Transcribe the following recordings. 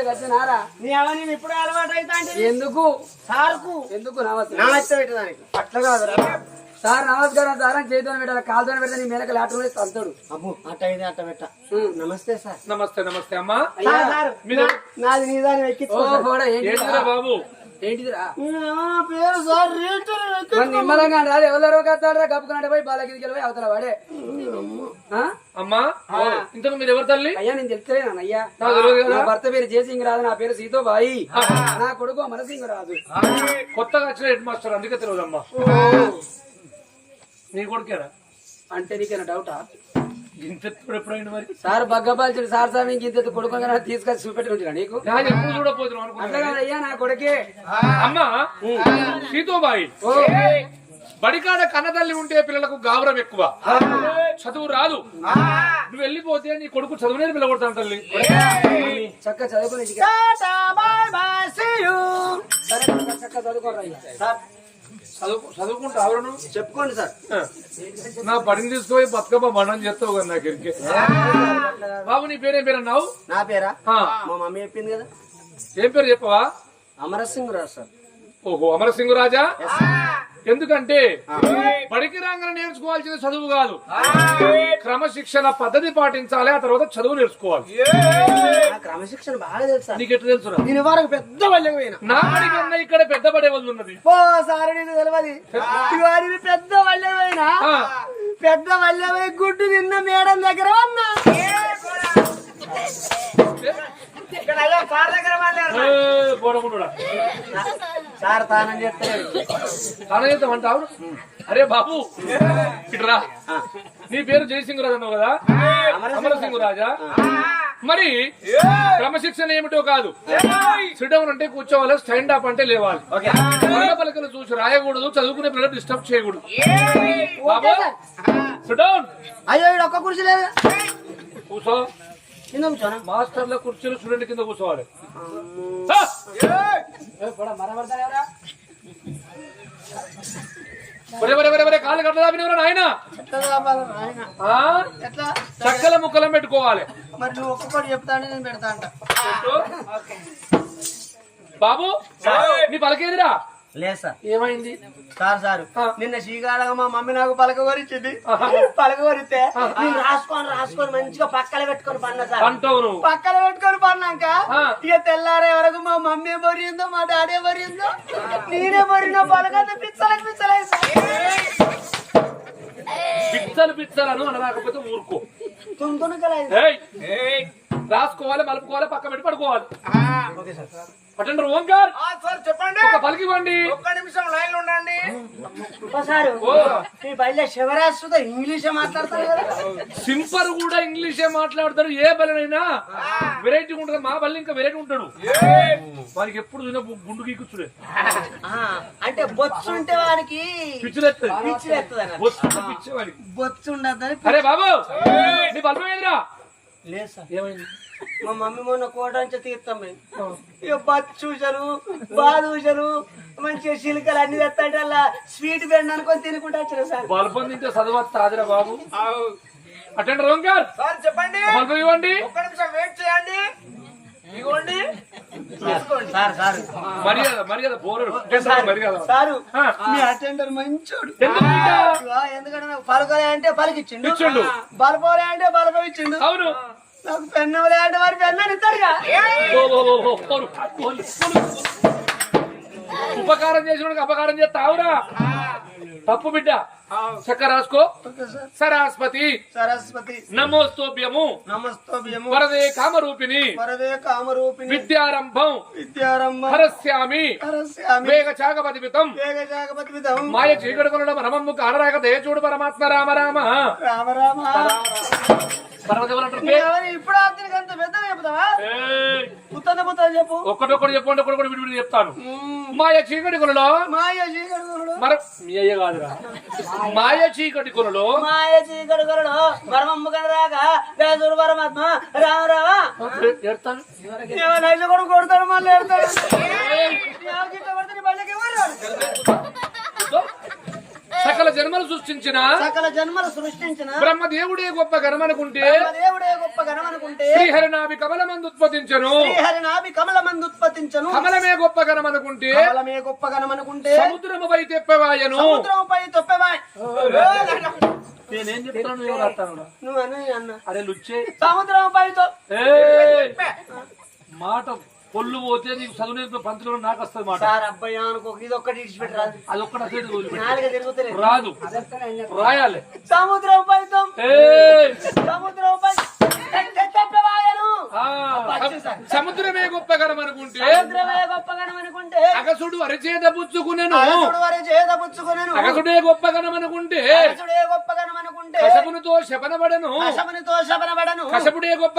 నమస్తే వచ్చినారా నీ అవన్నీ ఇప్పుడు అలవాటు అవుతా ఎందుకు? సార్కు? ఎందుకు పెట్టడానికి అట్లా కాదురా. సార్ నమస్కారం సార్ అని చేతితో పెట్టాలి కాలుతో పెడితే నీ మేనక లాటం వేసి తంతాడు అబ్బు అట్ట ఇది అట్ట పెట్ట. నమస్తే సార్. నమస్తే నమస్తే అమ్మా. నాది నీ దాన్ని ఓ ఎక్కించుకో సార్. పోడా ఏంటిదిరా ఏంటిరా బాబు? ఏంటిదిరా? నా పేరు సార్ రీటర్ మరి నిమ్మలంగా రాదు. ఎవరో కత్తాడరా కప్పుకున్నాడు పోయి బాల కిందికి పోయి అవతల వాడే. ఆ? అమ్మా ఇంతకు మీరు ఎవరు తల్లి? అయ్యా నేను చెప్తలేను అయ్యా. నా భర్త పేరు జయసింగ్ రాదు నా పేరు సీతోబాయి. నా కొడుకు మనసింగ్ రాదు. కొత్తగా వచ్చిన హెడ్ మాస్టర్ అందుకే తెలియదమ్మా. నీ కొడుకేనా? అంటే నీకేనా డౌటా? ఇంత ఎప్పుడైనా మరి? సార్ బగ్గపాల్చుడు సార్ సార్ ఇంక ఇంత కొడుకు తీసుకొచ్చి చూపెట్టి ఉంటున్నా నీకు? ఎప్పుడు అట్లా అనుకున్నా కాదయ్యా నా కొడుకే. అమ్మా సీతోబాయి బడికాడ కన్నతల్లి ఉంటే పిల్లలకు గాబరం ఎక్కువ. చదువు రాదు. నువ్వు వెళ్ళిపోతే నీ కొడుకు చదువునే పిల్లగొడతాను తల్లి. చక్క చదువుకుని చక్క చదువుకోరా అయ్యా. చదువుకుంటా ఆవిడను చెప్పుకోండి సార్. నా పడిని తీసుకుపోయి బతుకమ్మ మనం చేస్తావు కదా నాకు ఇరికే బాబు నీ పేరేం పేరు అన్నావు? నా పేరా? మా మమ్మీ చెప్పింది కదా. ఏం పేరు చెప్పవా? అమరసింగ్ రావు సార్. ఓహో అమరసింగు రాజా ఎందుకంటే బడికి రాగానే నేర్చుకోవాల్సిన చదువు కాదు. క్రమశిక్షణ పద్ధతి పాటించాలి ఆ తర్వాత చదువు నేర్చుకోవాలి. క్రమశిక్షణ బాగా తెలుసు సార్. నీకు? ఎట్లా తెలుసురా దీని వరకు పెద్ద నా కన్నా ఇక్కడ పెద్ద పడే వాళ్ళు ఉన్నది. ఓ సార్ నీకు తెలియదు ఇవాళ పెద్ద ఆ, పెద్ద వల్లకి గుడ్డు తిన్న మేడం దగ్గర ఉన్నా. ఏ, బోడగుండుడా. సార్ తానం అరే బాబు ఇట్రా నీ పేరు జయసింగ్ రాజు అన్నావు కదా? అమరసింగు రాజా మరి క్రమశిక్షణ ఏమిటో కాదు. సిడౌన్ అంటే కూర్చోవాలి స్టాండ్ అప్ అంటే లేవాలి. పలకలు చూసి రాయకూడదు చదువుకునే పిల్లలు డిస్టర్బ్ చేయకూడదు. బాబు అయ్యో ఒక్క కుర్చీ లేదు. కూర్చో. కింద కూర్చోనా మాస్టర్ల కుర్చీలు స్టూడెంట్ కింద కూర్చోవాలి. కాళ్ళు కట్టదా వినవరా నాయన? చక్కల ముక్కలం పెట్టుకోవాలి. మరి నువ్వు ఒక్కొక్కటి చెప్తా అంటే నేను పెడతా అంట. బాబు నీ పలకేదిరా? లేదు సార్. ఏమైంది? Sir sir. నిన్న శ్రీకాళగా మా మమ్మీ నాకు పలక కొరిచింది. పలక కొరిస్తే నేను రాసుకొని రాసుకొని మంచిగా పక్కన పెట్టుకొని పన్నా సార్. పక్కన పెట్టుకొని పన్నాక. ఇక తెల్లారే వరకు మా మమ్మీ బొరిందో మా డాడీ బొరిందో నేనే బొరిన పలకంత పిచ్చలకు పిచ్చలేదు పిచ్చలు పిచ్చలను అనరాకపోతే ఊరుకో. తుంతునకలేదు ఏయ్. రాసుకోవాలి మలుపుకోవాలి పక్క పెట్టి పడుకోవాలి. Okay sir. Attender Omkar sir చెప్పండి. ఒక పలికి ఇవ్వండి. ఒక్క నిమిషం లైన్లో ఉండండి సార్ ఓ. ఈ బయట శివరాజుతో ఇంగ్లీషే మాట్లాడతారు కదా. సింపర్ కూడా ఇంగ్లీషే మాట్లాడతాడు ఏ బలనైనా. వెరైటీ ఉంటుంది మా బల్లి ఇంకా వెరైటీ ఉంటాడు. వానికి ఎప్పుడు చూసినా గుండు గీకుచ్చుడే. ఆ, అంటే బొచ్చు ఉంటే వానికి పిచ్చులెత్తది. పిచ్చి ఎత్తది అన్నట్టు. వస్తుంది పిచ్చే వానికి బొచ్చు ఉండద్దని అరే బాబు నీ బల్బం ఏదిరా లేదు సార్. ఏమైంది? మా మమ్మీ మొన్న కోట నుంచి తీర్థం ఇక బత్ చూసారు బాధ చూసారు మంచిగా చిలుకలు అన్ని తెస్తాంటే అలా స్వీట్ బెండ్ అనుకొని తినుకుంటా వచ్చిన సార్. బల్బం తింటే చదవచ్చు హాజరా బాబు. అటెండర్ ఓంకార్ సార్ చెప్పండి. బల్బం ఇవ్వండి. ఒక్క నిమిషం వెయిట్ చేయండి. ఇగోండి. Sir sir. మర్యాద మర్యాద పోరడు మర్యాద. సారు. ఆ. మీ అటెండర్ మంచోడు. ఎందుకు ఇంకా? ఇదిగో, ఎందుకంటే పలకలే అంటే పలికిచ్చిండు ఇచ్చిండు. బలపోలే అంటే బలపం ఇచ్చిండు. అవును. నాకు పెన్నవలే అంటే మరి పోరు, పోరు. ఉపకారం చేసిన అపకారం చేస్తావురా. తప్పు బిడ్డ. చక్క రాసుకో. సరస్వతి సరస్వతి నమోస్తోభ్యము. నమస్తోభ్యము. వరదే కామరూపిణి. వరదే కామరూపిణి. విద్యారంభం. విద్యారంభ. హరస్యామి. హరస్యామి. వేగ చాగపతిపితం వేగ మాయ చీకటి కొనడం రమమ్ము కానరాక దయచూడు పరమాత్మ రామ రామ. రామ రామ. ఇప్పుడు అంత పెద్దగా చెప్తావా ఏయ్, పుత్తన పుత్తన చెప్పు. చెప్పండి ఒక్కడొక్కటి విడివిడి చెప్తాను. మాయ చీకటి కొనలో మాయ చీకటి కొనుడు మర మీ అయ్య కాదురా. మాయ. చీకటి కొనలో మాయ చీకటి కొనుడు మరమమ్మ కనరాక వేసుడు పరమాత్మ రామ రామ. ఎడతాను నైజ కొడుకు కొడతాడు మళ్ళీ ఎడతాడు సకల జన్మలు సృష్టించిన సకల జన్మలు సృష్టించిన బ్రహ్మదేవుడే గొప్ప గణమనుకుంటే దేవుడే గొప్ప గణమనుకుంటే శ్రీహరినాభి కమలమందు ఉత్పత్తించను శ్రీహరి నాభి కమల మందు ఉత్పత్తించను కమలమే గొప్ప గణమనుకుంటే కమలమే గొప్ప గణమనుకుంటే సముద్రముపై తెప్పవాయను సముద్రంపై తొప్పెవాయ్ నేనేం చెప్తాను నువ్వు అన్న అరే లుచ్చే సముద్రంపై! మాట పొల్లు పోతే నీకు చదువు పంతులు నాకు వస్తుంది మాట. ఒక్కటి అది తిరుగుతలే రాదు. రాయాలి. సముద్రంపై తొ- సముద్రమే గొప్ప గణమనుకుంటే సముద్రమే గొప్ప గణమనుకుంటే అగసుడు అరిచేత పుచ్చుకునేను. అగసుడు గొప్ప గొప్ప గణమనుకుంటే కశపునితో శపనబడను కశమునితో శపనబడను కశపుడే గొప్ప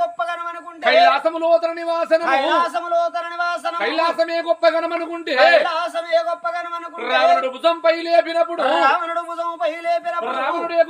గొప్ప గణమనుకుంటే కైలాసములో తన నివాసనము. కైలాసములో తన నివాసనము. కైలాసమే గొప్ప గణమనుకుంటే కైలాసమే గొప్ప గణమనుకుంటే రావణుడు భుజంపై లేపినప్పుడు రావణుడు భుజముపై లేపినప్పుడు రావణుడే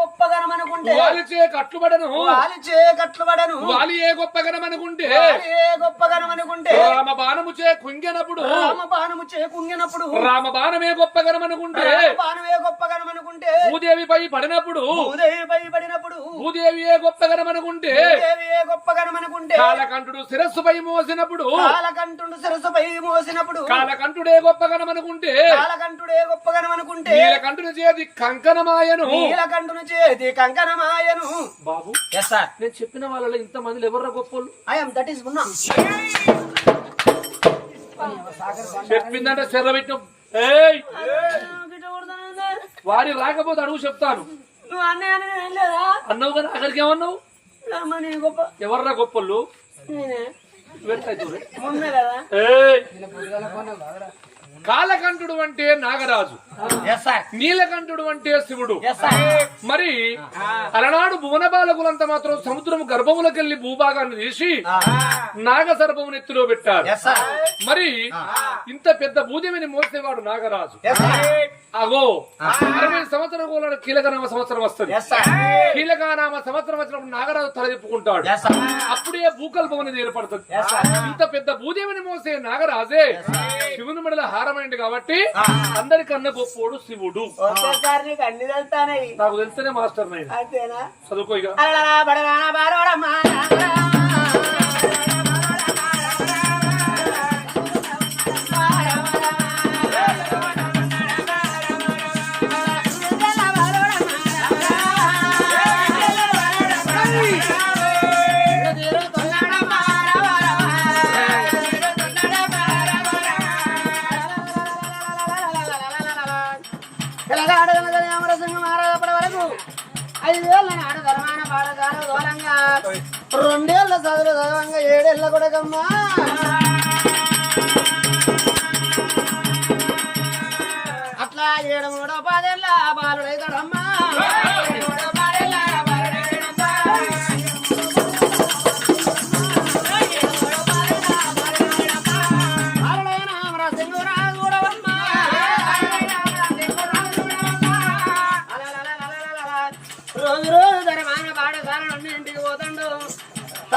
గొప్ప గణమనుకుంటే రావణుడే గొప్ప గణమనుకుంటే వాలిచే కట్టుబడను. వాలిచే కట్లుబడను వాలి ఏ గొప్ప గణమనుకుంటే వాలియే గొప్ప గణమనుకుంటే రామ బాణముచే కుంగినప్పుడు రామ బాణము చేకుంగినప్పుడు రామ బాణమే గొప్ప గణమనుకుంటే బాణమే గొప్ప గణమనుకుంటే భూదేవిపై పడినప్పుడు భూదేవిపై పడినప్పుడు భూదేవియే గొప్ప గణమనుకుంటే భూదేవియే గొప్ప గణమనుకుంటే కాలకంఠుడు శిరస్సుపై మోసినప్పుడు కాలకంఠుడు శిరసుపై మోసినప్పుడు కాలకంఠుడే గొప్ప గణమనుకుంటే కాలకంఠుడే గొప్ప గణమనుకుంటే నీలకంఠుని చేతి కంకణమాయను. నీలకంఠుని చేతి కంకణమాయను. బాబు. ఎస్ సార్ నేను చెప్పిన వాళ్ళలో ఇంత మంది ఎవరు గొప్పలు ఐఎమ్ దట్ ఈస్ ఉన్నా చెప్పిందంటే చెర్ర పెట్టిన వారి రాకపోతే అడుగు చెప్తాను. అన్నావు కదా అక్కడికి ఏమన్నావు? ఎవర్రా గొప్పలు నేనే. కాలకంఠుడు అంటే నాగరాజు. నీలకంఠుడు అంటే శివుడు. మరి అలనాడు భువన బాలకులంతా మాత్రం సముద్రం గర్భములకెళ్ళి భూభాగాన్ని తీసి నాగ సర్పమును ఎత్తులో పెట్టారు. మరి ఇంత పెద్ద భూదేవిని మోసేవాడు నాగరాజు. అగో అరవై సంవత్సరం కూడా కీలకనామ సంవత్సరం వస్తుంది. కీలకనామ సంవత్సరం వచ్చినప్పుడు నాగరాజు తల తిప్పుకుంటాడు. ఎస్ సార్ అప్పుడే భూకల్పం అనేది ఏర్పడుతుంది. ఇంత పెద్ద భూదేవిని మోసే నాగరాజే. శివుని మెడల హారమైంది కాబట్టి అందరికన్నా గొప్పోడు శివుడు. నీకు తెలిస్తేనే మాస్టర్ నేను అంతేనా? చదువుకో ఇక. చదువులు చదవంగా ఏడేళ్ళ కొడకమ్మా. అట్లా ఏడు మూడో పదేళ్ళ బాలుడైతాడమ్మ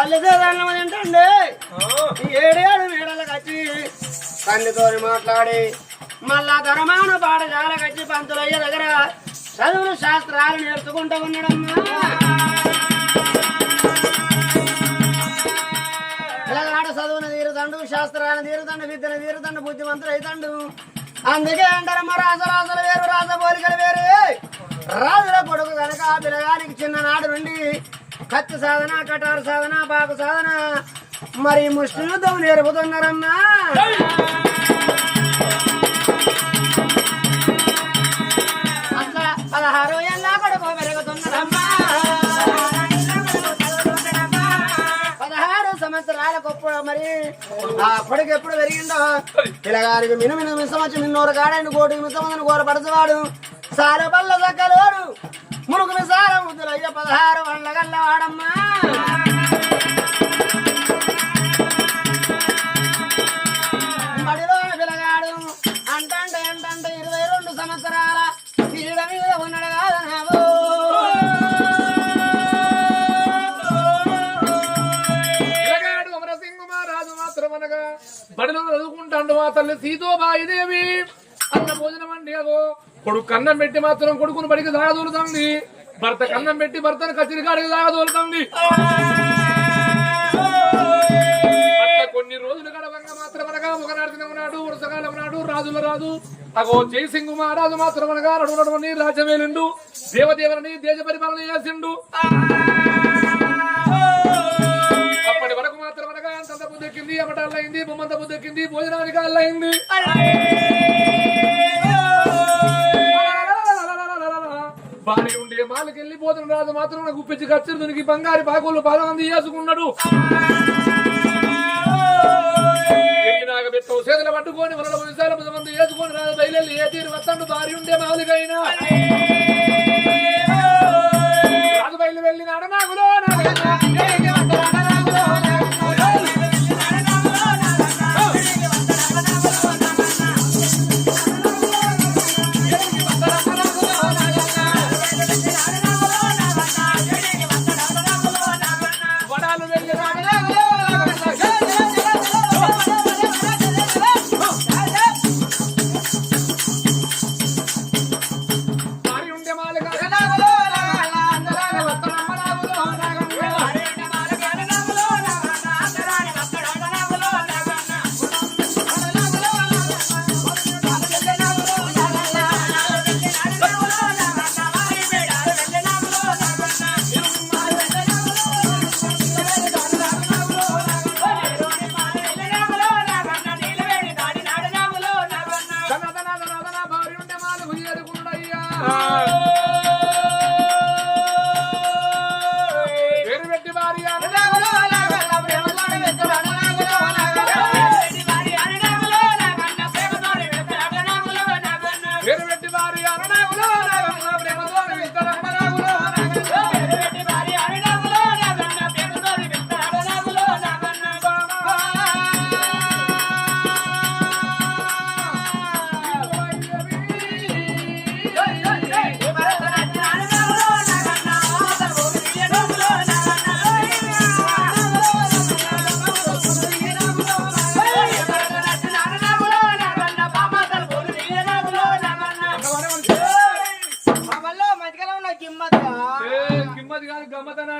పల్లెదేదాన్నం మాట్లాడి మళ్ళా ధర్మాన పాఠశాల కచ్చి పంతులయ్య దగ్గర చదువులు శాస్త్రాలు నేర్చుకుంటూ ఉన్నాడమ్మా. పిల్లగాడ చదువును తీరుతండు శాస్త్రాలను తీరుతండు విద్యను తీరుతండు బుద్ధిమంతులు అవుతాడు అందుకే అంటారు మా రాసరాసలు వేరు రాస పోలికలు వేరు. రాజుల కొడుకు కనుక ఆ పిల్లగానికి చిన్ననాడు నుండి కత్తి సాధన కటారు సాధన బాకు సాధన మరి ముష్టి యుద్ధం నేర్పుతున్నారమ్మా అట్లా పదహారు ఏళ్ళ కొడుకు పెరుగుతున్నారమ్మా. పదహారు సంవత్సరాల గొప్ప మరి ఆ కొడుకు ఎప్పుడు పెరిగిందో? పిల్లగారికి మిను మిను నిన్నోరు వచ్చి మిన్నూరు కాడాన్ని కోటికి మిసమందని కోరపరచవాడు సార బల్ల దక్కలోడు మునుగు మిసాల ముద్దులు పదహారు వాళ్ళ గల్లవాడమ్మా బడిలో పిల్లగాడు అంటంటే అంటంటే ఇరవై రెండు సంవత్సరాల పీడ మీద ఉన్నాడు కాదన్నావు ఇలాగాడు మాత్రం బడిలో చదువుకుంటాడు మా తల్లి సీతోబాయిదేవి. అన్న భోజనం అండి అగో కొడుకు కన్నం పెట్టి మాత్రం కొడుకును బడికి దాగదూలుతుంది భర్త కన్నం పెట్టి భర్తను కచిరికాడికి కాడికి కొన్ని రోజులు గడవంగా మాత్రం అనగా ఒకనాడు ఉన్నాడు వరుసకాలం నాడు రాజుల రాజు అగో జయసింగు మహారాజు మాత్రం అనగా నడునడమని రాజమేలిండు దేవదేవుని దేశ పరిపాలన చేసిండు. అప్పటి వరకు మాత్రం అనగా అంతంత బుద్ధెక్కింది అమటాలైంది బొమ్మంత బుద్ధెక్కింది భోజనానికి అల్లయింది. బాలి ఉండే మాలకి వెళ్ళిపోతున్న రాజు మాత్రం నాకు ఉప్పించి ఖర్చు దొరికి బంగారు బాగోలు పాలమంది చేసుకున్నాడు ఎండినాక చేతులు పట్టుకొని వరల విశాల మంది వేసుకొని రాజు బయలు ఏ తీరు వస్తాడు భార్య ఉండే మాలికైనా.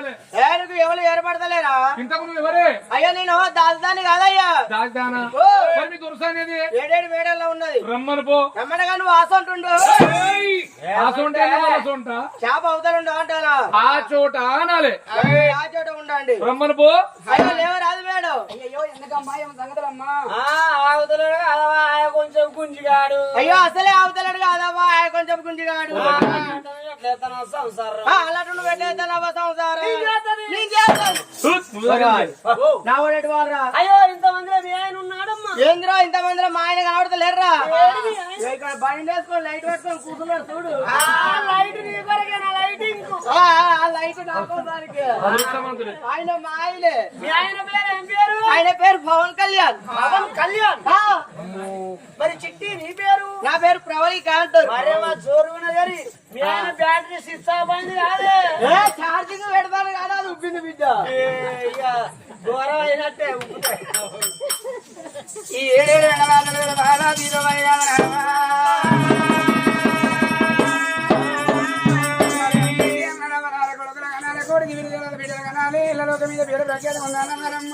minutes. ఎవరు ఏర్పడతలేరా ఇంతకు నువ్వు ఎవరే అయ్యా నేను దాదాని కాదయ్యా దాదానా మరి మీ దురసానేది ఏడేడు మేడల్లో ఉన్నది రమ్మను పో రమ్మనగా నువ్వు ఆసంటుండు ఏయ్! ఆ సొంట ఏంది మన సొంట చేప అవతలుండు అంటారా ఆ చోట ఆనాలే ఆ చోట ఉండండి రమ్మను పో అయ్యో లేవరాదు మేడం అయ్యో ఎందుకమ్మా ఏం సంగతులమ్మా అవతలడు కాదవా కొంచెం గుంజిగాడు అయ్యో అసలే అవతలడు కాదవా ఆయన కొంచెం గుంజిగాడు సంసారం అలాంటి నువ్వు పెట్టేస్తానవా సంసారం అయ్యో ఇంతమందిలో మీ ఆయన ఉన్నాడమ్మా. ఏంద్రా మా ఆయన కనబడతలేరురా ఇక్కడ బండి వేసుకొని లైట్ పెట్టుకొని కూర్చున్నాడు చూడు. లైట్ నీ కొరకేనా లైటింగ్ ఆ, ఆ లైట్ నాకోసారికి. ఆయన మా ఆయనే. మీ ఆయన పేరు ఏం పేరు? ఆయన పేరు పవన్ కళ్యాణ్. పవన్ కళ్యాణ్. మరి చిట్టి నీ పేరు? నా పేరు ప్రవళి కాంటర్ మరే మా జోరు ఉన్నది మీ ఆయన బ్యాటరీ స్విచ్ ఆఫ్ అయింది కాదే. ఏ ఛార్జింగ్ పెడతాను కదా? అది ఉబ్బింది బిడ్డ. ఘోరం అయినట్టే ఈ ఎనభై బాగా తీరవయ్యా కోడికి విడుదల బిడ్డలు కనాలి ఇళ్ళలోకి మీద పేరు ప్రఖ్యాతం ఉందన్నారమ్మ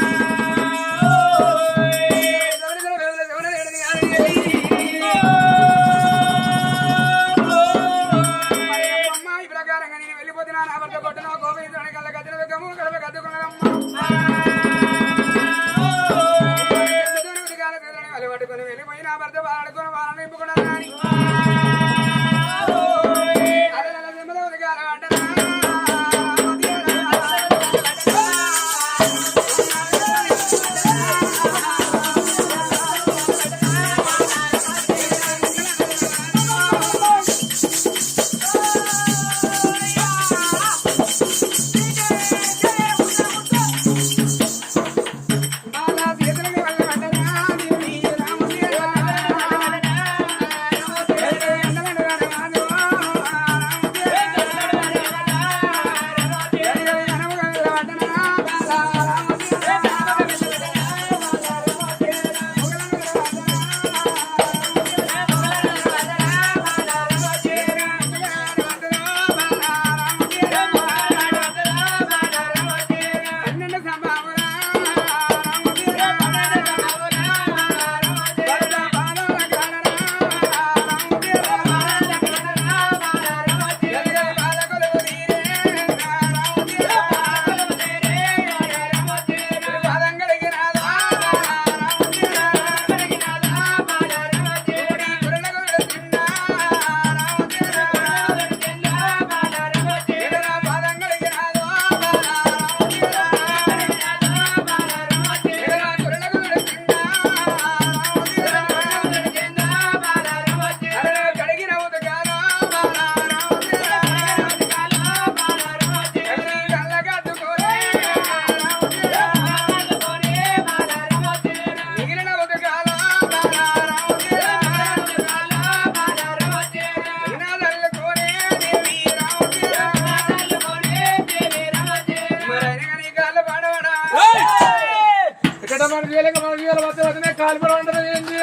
జీలక మన జీల మధ్య మధ్యనే కాల్పులు ఉండడం ఏంటి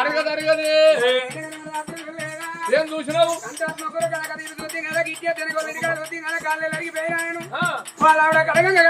అరగదరగది ఏం చూసినావు? వాళ్ళ కడగంగా